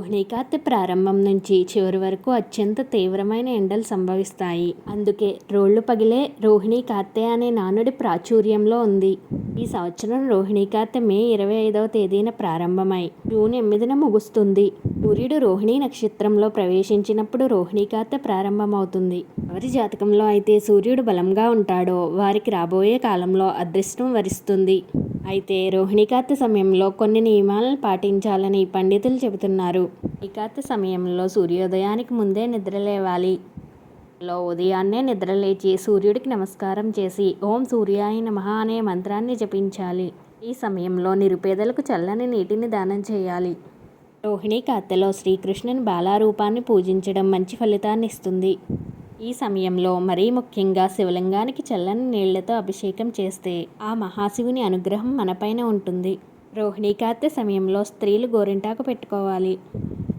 రోహిణీ కార్తె ప్రారంభం నుంచి చివరి వరకు అత్యంత తీవ్రమైన ఎండలు సంభవిస్తాయి. అందుకే రోళ్ళు పగిలే రోహిణీ కార్తె అనే నానుడి ప్రాచుర్యంలో ఉంది. ఈ సంవత్సరం రోహిణీ కార్తె మే ఇరవై ఐదవ తేదీన ప్రారంభమై జూన్ ఎనిమిదిన ముగుస్తుంది. సూర్యుడు రోహిణీ నక్షత్రంలో ప్రవేశించినప్పుడు రోహిణీ కార్తె ప్రారంభమవుతుంది. ఎవరి జాతకంలో అయితే సూర్యుడు బలంగా ఉంటాడో వారికి రాబోయే కాలంలో అదృష్టం వరిస్తుంది. అయితే రోహిణికార్తె సమయంలో కొన్ని నియమాలను పాటించాలని పండితులు చెబుతున్నారు. రోహిణికార్తె సమయంలో సూర్యోదయానికి ముందే నిద్రలేవాలి లో ఉదయాన్నే నిద్రలేచి సూర్యుడికి నమస్కారం చేసి ఓం సూర్యాయ నమః అనే మంత్రాన్ని జపించాలి. ఈ సమయంలో నిరుపేదలకు చల్లని నీటిని దానం చేయాలి. రోహిణీ కార్తెలో శ్రీకృష్ణుని బాలారూపాన్ని పూజించడం మంచి ఫలితాన్ని ఇస్తుంది. ఈ సమయంలో మరీ ముఖ్యంగా శివలింగానికి చల్లని నీళ్ళతో అభిషేకం చేస్తే ఆ మహాశివుని అనుగ్రహం మనపైన ఉంటుంది. రోహిణీ సమయంలో స్త్రీలు గోరింటాకు పెట్టుకోవాలి.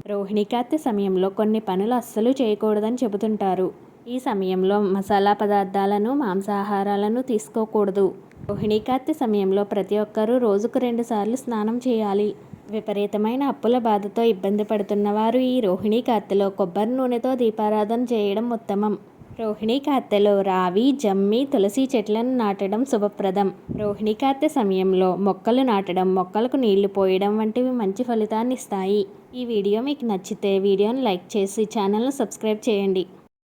రోహిణీ సమయంలో కొన్ని పనులు అస్సలు చేయకూడదని చెబుతుంటారు. ఈ సమయంలో మసాలా పదార్థాలను మాంసాహారాలను తీసుకోకూడదు. రోహిణీ సమయంలో ప్రతి ఒక్కరూ రోజుకు రెండుసార్లు స్నానం చేయాలి. విపరీతమైన అప్పుల బాధతో ఇబ్బంది పడుతున్నవారు ఈ రోహిణీ కార్తెలో కొబ్బరి నూనెతో దీపారాధన చేయడం ఉత్తమం. రోహిణీ కార్తెలో రావి జమ్మి తులసి చెట్లను నాటడం శుభప్రదం. రోహిణీ కార్తె సమయంలో మొక్కలు నాటడం మొక్కలకు నీళ్ళు పోయడం వంటివి మంచి ఫలితాన్ని ఇస్తాయి. ఈ వీడియో మీకు నచ్చితే వీడియోను లైక్ చేసి ఛానల్ను సబ్స్క్రైబ్ చేయండి.